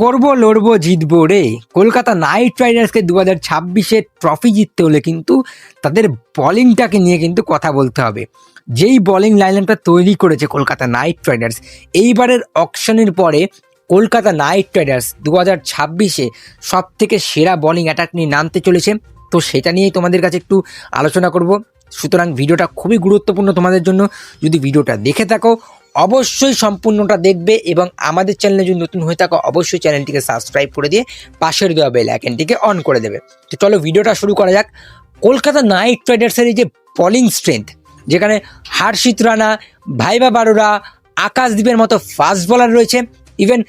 করব, লড়বো, জিতবো রে। কলকাতা নাইট রাইডার্সকে দু হাজার ছাব্বিশে ট্রফি জিততে হলে কিন্তু তাদের বলিংটাকে নিয়ে কিন্তু কথা বলতে হবে। যেই বলিং লাইনআপটা তৈরি করেছে কলকাতা নাইট রাইডার্স, এইবারের অকশনের পরে কলকাতা নাইট রাইডার্স দু হাজার ছাব্বিশে সব থেকে সেরা বলিং অ্যাটাক নিয়ে নামতে চলেছে। তো সেটা নিয়েই তোমাদের কাছে একটু আলোচনা করব। সুতরাং ভিডিওটা খুবই গুরুত্বপূর্ণ তোমাদের জন্য। যদি ভিডিওটা দেখে থাকো অবশ্যই সম্পূর্ণটা দেখবে এবং আমাদের চ্যানেলে যদি নতুন হয়ে থাকো, অবশ্যই চ্যানেলটিকে সাবস্ক্রাইব করে দিয়ে পাশের দেওয়া বেল আইকনটিকে অন করে দেবে। তো চলো ভিডিওটা শুরু করা যাক। কলকাতা নাইট রাইডার্সের যে বলিং স্ট্রেংথ যেখানে হার্ষিত রানা, ভাইবা বারোরা, আকাশদ্বীপের মতো ফাস্ট বলার রয়েছে ইভেন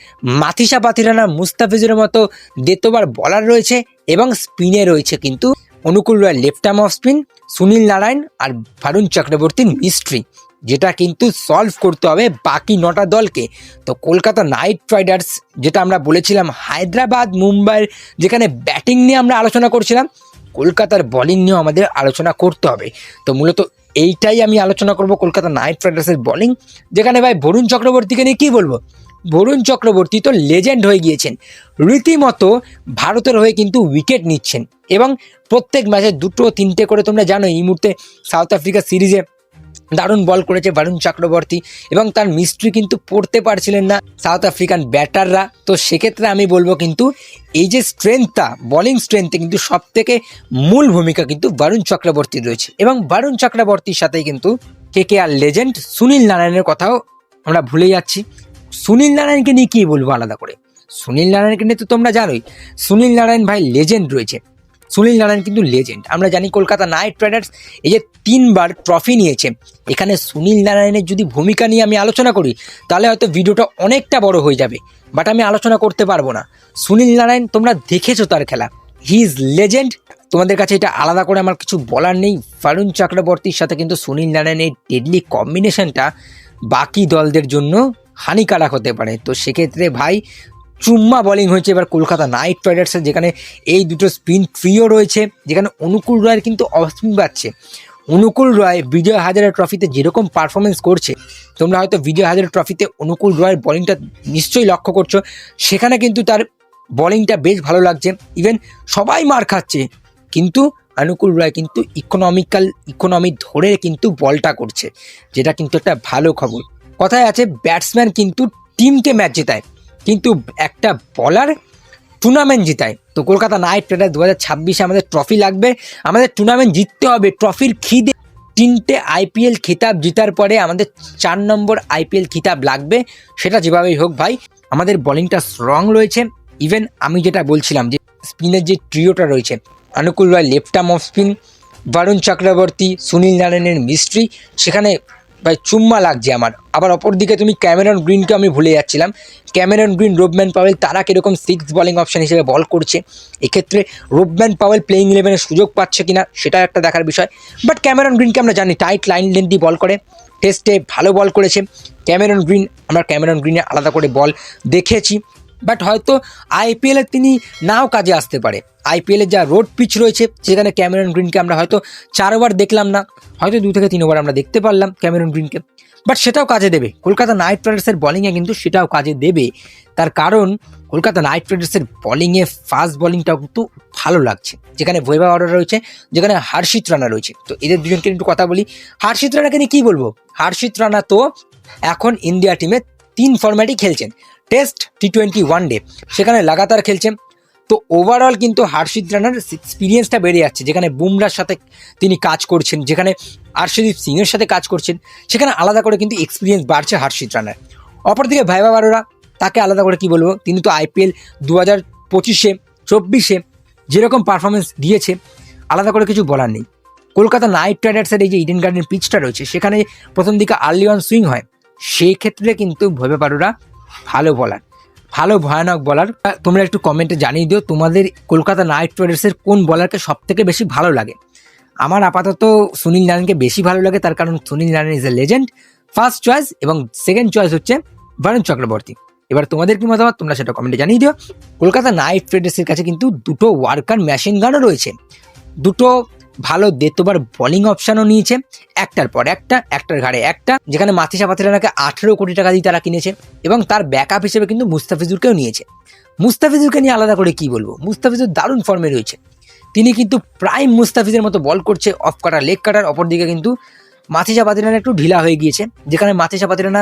মাথিসা পাথিরানা মুস্তাফিজের মতো দেতোবার বলার রয়েছে এবং স্পিনে রয়েছে কিন্তু Anukul Roy left arm off spin Sunil Narayan আর ভারুণ চক্রবর্তীর মিস্ট্রি যেটা কিন্তু সলভ করতে হবে বাকি নটা দলকে। তো কলকাতা নাইট রাইডার্স, যেটা আমরা বলেছিলাম হায়দ্রাবাদ মুম্বাইয়ের যেখানে ব্যাটিং নিয়ে আমরা আলোচনা করছিলাম, কলকাতার বলিং নিয়েও আমাদের আলোচনা করতে হবে। তো মূলত এইটাই আমি আলোচনা করব কলকাতা নাইট রাইডার্সের বলিং যেখানে ভাই বরুণ চক্রবর্তীকে নিয়ে কী বলব? বরুণ চক্রবর্তী তো লেজেন্ড হয়ে গিয়েছেন। রীতিমতো ভারতের হয়ে কিন্তু উইকেট নিচ্ছেন। এবং প্রত্যেক ম্যাচে দুটো তিনটে করে তোমরা জানো এই মুহূর্তে সাউথ আফ্রিকা সিরিজে দারুণ বল করেছে বারুণ চক্রবর্তী এবং তার মিস্ট্রি কিন্তু পড়তে পারছিলেন না সাউথ আফ্রিকান ব্যাটাররা। তো সেক্ষেত্রে আমি বলব কিন্তু এই যে স্ট্রেংথটা বলিং স্ট্রেংথে কিন্তু সব থেকে মূল ভূমিকা কিন্তু বারুণ চক্রবর্তীর রয়েছে। এবং বারুণ চক্রবর্তীর সাথেই কিন্তু কে কে আর লেজেন্ড সুনীল নারায়ণের কথাও আমরা ভুলে যাচ্ছি। সুনীল নারায়ণকে নিয়ে কী বলব আলাদা করে? সুনীল নারায়ণকে নিয়ে তো তোমরা জানোই, সুনীল নারায়ণ ভাই লেজেন্ড রয়েছে। সুনীল নারায়ণ কিন্তু লেজেন্ড আমরা জানি কলকাতা নাইট রাইডার্স এই যে তিনবার ট্রফি নিয়েছে। এখানে সুনীল নারায়ণের যদি ভূমিকা নিয়ে আমি আলোচনা করি, তাহলে হয়তো ভিডিওটা অনেকটা বড় হয়ে যাবে। বাট আমি আলোচনা করতে পারব না। সুনীল নারায়ণ, তোমরা দেখেছ তার খেলা। হি ইজ লেজেন্ড তোমাদের কাছে এটা আলাদা করে আমার কিছু বলার নেই। ফারুণ চক্রবর্তীর সাথে কিন্তু সুনীল নারায়ণের ডেডলি কম্বিনেশনটা বাকি দলদের জন্য হানিকারক হতে পারে। তো সেক্ষেত্রে ভাই চুম্মা বোলিং হয়েছে। এবার কলকাতা নাইট রাইডার্সের যেখানে এই দুটো স্পিন ট্রিও রয়েছে, যেখানে অনুকূল রায়ের কিন্তু অস্পিন পাচ্ছে অনুকূল রয় বিজয় হাজারে ট্রফিতে যেরকম পারফরমেন্স করছে, তোমরা হয়তো বিজয় হাজারে ট্রফিতে অনুকূল রয়ের বলিংটা নিশ্চয়ই লক্ষ্য করছ। সেখানে কিন্তু তার বোলিংটা বেশ ভালো লাগছে। ইভেন সবাই মার খাচ্ছে, কিন্তু অনুকূল রয় কিন্তু ইকোনমিক্যাল ইকোনমি ধরে কিন্তু বলটা করছে, যেটা কিন্তু একটা ভালো খবর। কথায় আছে ব্যাটসম্যান কিন্তু টিমকে ম্যাচ জেতায়। কিন্তু একটা বলার টুর্নামেন্ট জিতায়। তো কলকাতা নাইট রাইডার দু হাজার ছাব্বিশে আমাদের ট্রফি লাগবে। আমাদের টুর্নামেন্ট জিততে হবে। ট্রফির খিদে তিনটে আইপিএল খিতাব জিতার পরে আমাদের চার নম্বর আইপিএল খিতাব লাগবে। সেটা যেভাবেই হোক ভাই, আমাদের বোলিংটা স্ট্রং রয়েছে। ইভেন আমি যেটা বলছিলাম যে স্পিনের যে ট্রিওটা রয়েছে Anukul Roy left off spin Varun Chakravarthy Sunil নারায়ণের মিস্ট্রি সেখানে ভাই, চুম্মা লাগছে আমার। আবার অপর দিকে তুমি ক্যামেরন গ্রিনকে আমি ভুলে যাচ্ছিলাম। ক্যামেরন গ্রিন রোবম্যান পাওয়েল তারা কীরকম সিক্স বলিং অপশান হিসেবে বল করছে? এক্ষেত্রে রোবম্যান পাওয়েল প্লেইং ইলেভেনের সুযোগ পাচ্ছে কিনা, সেটা একটা দেখার বিষয়। বাট ক্যামেরন গ্রিনকে আমরা জানি টাইট লাইন লেন দিয়ে বল করে। টেস্টে ভালো বল করেছে। ক্যামেরন গ্রিন আমরা ক্যামেরন গ্রিনে আলাদা করে বল দেখেছি। বাট হয়তো আইপিএলে তিনি নাও কাজে আসতে পারে। আইপিএলের যা রোড পিচ রয়েছে, সেখানে ক্যামেরন গ্রিনকে আমরা হয়তো চার চারবার দেখলাম না, হয়তো দু থেকে তিন তিনবার আমরা দেখতে পারলাম ক্যামেরন গ্রিনকে। বাট সেটাও কাজে দেবে। কলকাতা নাইট রাইডার্সের বলিংয়ে কিন্তু সেটাও কাজে দেবে। তার কারণ, কলকাতা নাইট রাইডার্সের বলিংয়ে ফাস্ট বলিংটাও কিন্তু ভালো লাগছে। যেখানে ভৈবা অর্ডার রয়েছে, যেখানে হার্ষিত রানা রয়েছে। তো এদের দুজনকে একটু কথা বলি। হার্ষিত রানাকে নিয়ে কী বলব? হার্ষিত রানা তো এখন ইন্ডিয়া টিমে তিন ফরম্যাটই খেলছেন। Test T twenty one day সেখানে লাগাতার খেলছে। তো ওভারঅল কিন্তু হার্ষিত রানার এক্সপিরিয়েন্সটা বেড়ে যাচ্ছে। যেখানে বুমরার সাথে তিনি কাজ করছেন, যেখানে আর্শদীপ সিংয়ের সাথে কাজ করছেন, সেখানে আলাদা করে কিন্তু এক্সপিরিয়েন্স বাড়ছে হার্ষিত রানার। অপরদিকে ভাইবা বারোরা, তাকে আলাদা করে কি বলব? তিনি তো আইপিএল দু হাজার পঁচিশে, চব্বিশে যেরকম পারফরমেন্স দিয়েছে, আলাদা করে কিছু বলার নেই। কলকাতা নাইট রাইডার্সের এই যে ইডেন গার্ডেন পিচটা রয়েছে, সেখানে প্রথম দিকে আর্লি ওয়ান সুইং হয়। সেই ক্ষেত্রে কিন্তু ভেবে পারোরা ভালো বলার, ভালো ভয়ানক বলার। তোমরা একটু কমেন্টে জানিয়ে দিও তোমাদের কলকাতা নাইট রাইডার্সের কোন বলারকে সব থেকে বেশি ভালো লাগে। আমার আপাতত সুনীল নারায়ণকে বেশি ভালো লাগে, তার কারণ Sunil Narayan is a legend first choice এবং সেকেন্ড চয়েস হচ্ছে বরুণ চক্রবর্তী এবার তোমাদের কি মতামত? তোমরা সেটা কমেন্টে জানিয়ে দিও। কলকাতা নাইট রাইডার্সের কাছে কিন্তু দুটো ওয়ার্কার মেশিন গানও রয়েছে। দুটো ভালো দেতোবার বোলিং অপশনও নিয়েছে। একটার পর একটা, একটার ঘাড়ে একটা, যেখানে মাথিসা পাতিরানাকে আঠেরো কোটি টাকা দিয়ে তারা কিনেছে এবং তার ব্যাকআপ হিসেবে কিন্তু মুস্তাফিজুরকেও নিয়েছে। মুস্তাফিজুরকে নিয়ে আলাদা করে কি বলব? মুস্তাফিজুর দারুণ ফর্মে রয়েছে। তিনি কিন্তু প্রাইম মুস্তাফিজের মতো বল করছে অফ কাটার লেগ কাটার অপরদিকে কিন্তু মাথিসা পাতিরানা একটু ঢিলা হয়ে গিয়েছে। যেখানে মাথিসা পাতিরানা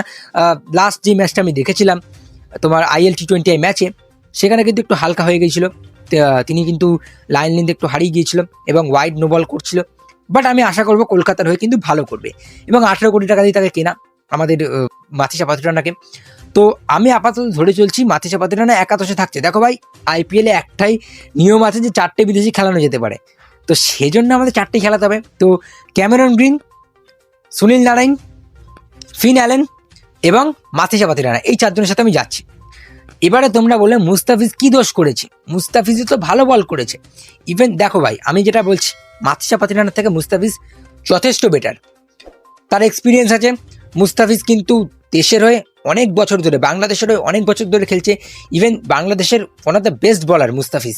লাস্ট যে ম্যাচটা আমি দেখেছিলাম, তোমার আইএল টি টোয়েন্টি ম্যাচে সেখানে কিন্তু একটু হালকা হয়ে গিয়েছিল। তিনি কিন্তু লাইন লেন্থ একটু হারিয়ে গিয়েছিল এবং ওয়াইড নো বল করছিল। বাট আমি আশা করব কলকাতার হয়ে কিন্তু ভালো করবে। এবং আঠেরো কোটি টাকা দিয়ে তাকে কেনা আমাদের মাথিসা পাতিরানাকে। তো আমি আপাতত ধরে চলছি মাথিসা পাতিরানা একাদশে থাকছে। দেখো ভাই আইপিএলে একটাই নিয়ম আছে যে চারটে বিদেশি খেলানো যেতে পারে। তো সেজন্য আমাদের চারটে খেলাতে হবে তো Cameron Green, Sunil Narayan, Finn Allen এবং মাথিসা পাতিরানা এই চারজনের সাথে আমি যাচ্ছি। এবারে তোমরা বললে মুস্তাফিজ কি দোষ করেছে? মুস্তাফিজও তো ভালো বল করেছে। ইভেন দেখো ভাই, আমি যেটা বলছি মাথিসা পাতিরানার থেকে মুস্তাফিজ যথেষ্ট বেটার তার এক্সপিরিয়েন্স আছে, মুস্তাফিজ কিন্তু দেশের হয়ে অনেক বছর ধরে, বাংলাদেশের হয়ে অনেক বছর ধরে খেলছে। ইভেন বাংলাদেশের ওয়ান অফ দ্য বেস্ট বলার মুস্তাফিজ।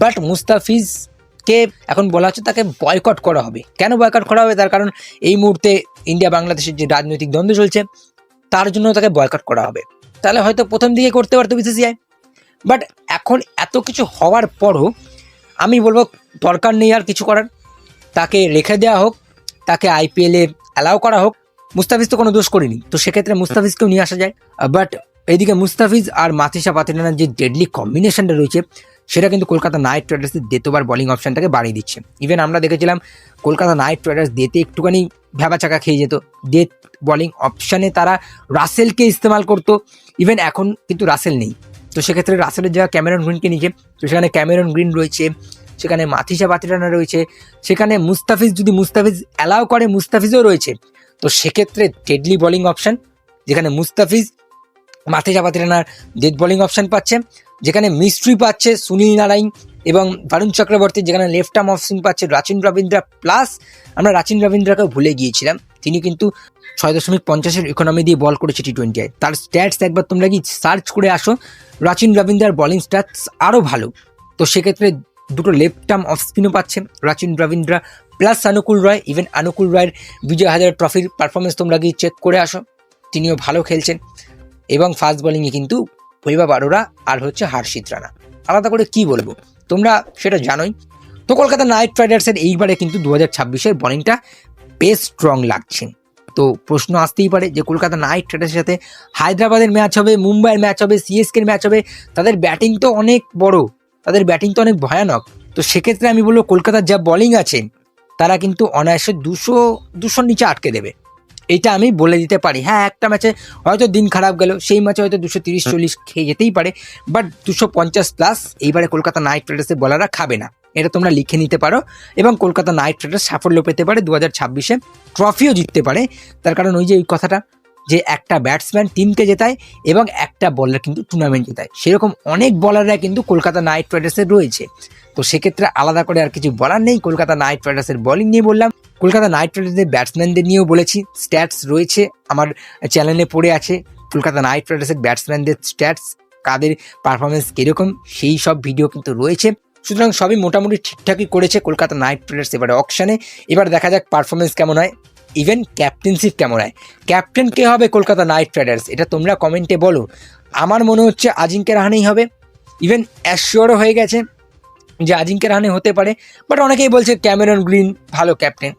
বাট মুস্তাফিজকে এখন বলা হচ্ছে তাকে বয়কট করা হবে। কেন বয়কট করা হবে? তার কারণ এই মুহূর্তে ইন্ডিয়া বাংলাদেশের যে রাজনৈতিক দ্বন্দ্ব চলছে, তার জন্য তাকে বয়কট করা হবে। তাহলে হয়তো প্রথম দিকে করতে পারতো বিসিসিআই বাট এখন এত কিছু হওয়ার পরও আমি বলব দরকার নেই আর কিছু করার। তাকে রেখে দেওয়া হোক, তাকে আইপিএলে অ্যালাউ করা হোক। মুস্তাফিজ তো কোনো দোষ করেনি। তো সেক্ষেত্রে মুস্তাফিজকেও নিয়ে আসা যায়। বাট এইদিকে মুস্তাফিজ আর মাথিসা পাতিনার যে ডেডলি কম্বিনেশনটা রয়েছে, সেটা কিন্তু কলকাতা নাইট রাইডার্সের দেতোবার বলিং অপশানটাকে বাড়িয়ে দিচ্ছে। ইভেন আমরা দেখেছিলাম, কলকাতা নাইট রাইডার্স দেতে একটুখানি ভ্যাবাচাকা খেয়ে যেত। ডেথ বোলিং অপশানে তারা রাসেলকে ইস্তেমাল করতো। ইভেন এখন কিন্তু রাসেল নেই। তো সেক্ষেত্রে রাসেলের জায়গা ক্যামেরন গ্রিনকে নিয়েছে তো সেখানে ক্যামেরন গ্রিন রয়েছে, সেখানে মাথিসা পাতিরানা রয়েছে, সেখানে মুস্তাফিজ, যদি মুস্তাফিজ অ্যালাউ করে, মুস্তাফিজও রয়েছে। তো সেক্ষেত্রে ডেডলি বোলিং অপশান যেখানে মুস্তাফিজ মাথিসা পাতিরানার ডেড বোলিং অপশন পাচ্ছে, যেখানে মিস্ট্রি পাচ্ছে সুনীল নারায়ণ। এবং বারুণ চক্রবর্তী যেখানে লেফট আর্ম অপশন পাচ্ছে রাচিন রবীন্দ্রা প্লাস আমরা রাচিন রবীন্দ্রাকেও ভুলে গিয়েছিলাম। তিনি কিন্তু ছয় দশমিক পঞ্চাশের ইকোনমি দিয়ে বল করেছে টি টোয়েন্টি তার স্ট্যাটস একবার তোমরা কি সার্চ করে আসো রাচিন রবীন্দ্রার বলিং স্ট্যাটস আরও ভালো। তো সেক্ষেত্রে দুটো লেফট আর্ম অফ স্পিনও পাচ্ছে রাচিন রবীন্দ্রা প্লাস আনুকুল রয় ইভেন অনুকূল রয়ের বিজয় হাজার ট্রফির পারফরমেন্স তোমরা গিয়ে চেক করে আসো। তিনিও ভালো খেলছেন। এবং ফাস্ট বোলিংয়ে কিন্তু বৈভব আরোরা আর হচ্ছে হার্ষিত রানা। আলাদা করে কি বলব? তোমরা সেটা জানোই। তো কলকাতা নাইট রাইডার্সের এইবারে কিন্তু দু হাজার ছাব্বিশের বোলিংটা বেশ স্ট্রং লাগছে। তো প্রশ্ন আসতেই পারে যে কলকাতা নাইট রাইডার্সের সাথে হায়দ্রাবাদের ম্যাচ হবে, মুম্বাইয়ের ম্যাচ হবে সিএসকের ম্যাচ হবে, তাদের ব্যাটিং তো অনেক বড়, তাদের ব্যাটিং তো অনেক ভয়ানক। তো সেক্ষেত্রে আমি বলব কলকাতার যা বোলিং আছে, তারা কিন্তু অনায়াসে দুশো, দুশোর নিচে আটকে দেবে। এইটা আমি বলে দিতে পারি। হ্যাঁ একটা ম্যাচে হয়তো দিন খারাপ গেল সেই ম্যাচে হয়তো দুশো তিরিশ চল্লিশ খেয়ে যেতেই পারে বাট দুশো পঞ্চাশ প্লাস এইবারে কলকাতা নাইট রাইডার্সের বলাররা খাবে না। এটা তোমরা লিখে নিতে পারো এবং কলকাতা নাইট রাইডার্স সাফল্য পেতে পারে দু হাজার ছাব্বিশে ট্রফিও জিততে পারে। তার কারণ ওই যে ওই কথাটা যে একটা ব্যাটসম্যান টিমকে জেতায় এবং একটা বলার কিন্তু টুর্নামেন্ট জেতায়। সেরকম অনেক বলাররা কিন্তু কলকাতা নাইট রাইডার্সের রয়েছে। তো সেক্ষেত্রে আলাদা করে আর কিছু বলার নেই। কলকাতা নাইট রাইডার্সের বলিং নিয়ে বললাম। কলকাতা নাইট রাইডার্সের ব্যাটসম্যানদের নিয়েও বলেছি স্ট্যাটস রয়েছে, আমার চ্যানেলে পড়ে আছে, কলকাতা নাইট রাইডার্সের ব্যাটসম্যানদের স্ট্যাটস কাদের পারফরমেন্স কীরকম, সেই সব ভিডিও কিন্তু রয়েছে। সুতরাং সবই মোটামুটি ঠিকঠাকই করেছে কলকাতা নাইট রাইডার্স এবারে অকশানে এবার দেখা যাক পারফরমেন্স কেমন হয় ইভেন ক্যাপ্টেনশিপ কেমন হয়। ক্যাপ্টেন কে হবে কলকাতা নাইট রাইডার্স, এটা তোমরা কমেন্টে বলো। আমার মনে হচ্ছে আজিঙ্কে রাহানেই হবে। ইভেন অ্যাশিওরও হয়ে গেছে যে আজিঙ্কে রাহানে হতে পারে বাট অনেকেই বলছে ক্যামেরন গ্রিন ভালো ক্যাপ্টেন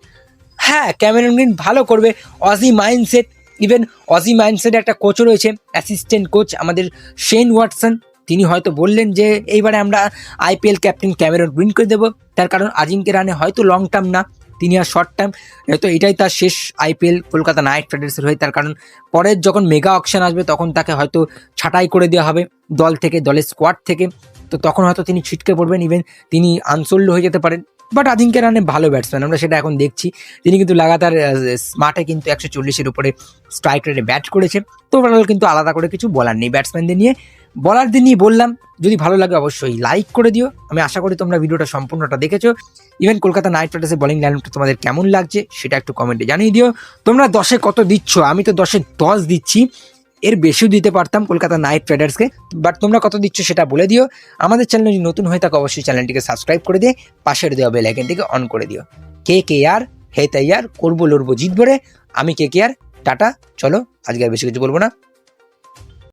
হ্যাঁ ক্যামেরন গ্রিন ভালো করবে। Aussie mindset even Aussie mindset একটা কোচও রয়েছে অ্যাসিস্ট্যান্ট কোচ আমাদের শেন ওয়াটসন তিনি হয়তো বললেন যে, এইবারে আমরা আইপিএল ক্যাপ্টেন ক্যামেরন গ্রিন করে দেবো। তার কারণ আজিঙ্কে রানে হয়তো লং টার্ম না, তিনি আর শর্ট টার্ম হয়তো এটাই তার শেষ আইপিএল কলকাতা নাইট রাইডার্সের হয়ে তার কারণ পরের যখন মেগা অকশন আসবে, তখন তাকে হয়তো ছাঁটাই করে দেওয়া হবে দল থেকে, দলের স্কোয়াড থেকে। তো তখন হয়তো তিনি ছিটকে পড়বেন ইভেন তিনি আনসোল্ড হয়ে যেতে পারেন। বাট আদিঙ্কে রানে ভালো ব্যাটসম্যান আমরা সেটা এখন দেখছি। তিনি কিন্তু লাগাতার স্মার্টে কিন্তু একশো চল্লিশের উপরে স্ট্রাইক রেটে ব্যাট করেছে। তো ওভারঅল কিন্তু আলাদা করে কিছু বলার নেই ব্যাটসম্যানদের নিয়ে। বলারদের নিয়ে বললাম, যদি ভালো লাগে অবশ্যই লাইক করে দিও। আমি আশা করি তোমরা ভিডিওটা সম্পূর্ণটা দেখেছ। ইভেন কলকাতা নাইট রাইডার্সের বলিং লাইনটা তোমাদের কেমন লাগছে, সেটা একটু কমেন্টে জানিয়ে দিও। তোমরা দশে কত দিচ্ছ? আমি তো দশে দশ দিচ্ছি। এর বেশিও দিতে পারতাম কলকাতা নাইট রাইডার্সকে বাট তোমরা কত দিচ্ছ সেটা বলে দিও। আমাদের চ্যানেল যদি নতুন হয়ে থাকে, অবশ্যই চ্যানেলটিকে সাবস্ক্রাইব করে দিয়ে পাশের দেওয়া বেল আইকনটিকে অন করে দিও। কে কে আর হে তাই আর করব, লড়বো, জিতবো রে। আমি কে কে আর টাটা, চলো, আজকে আর বেশি কিছু বলব না।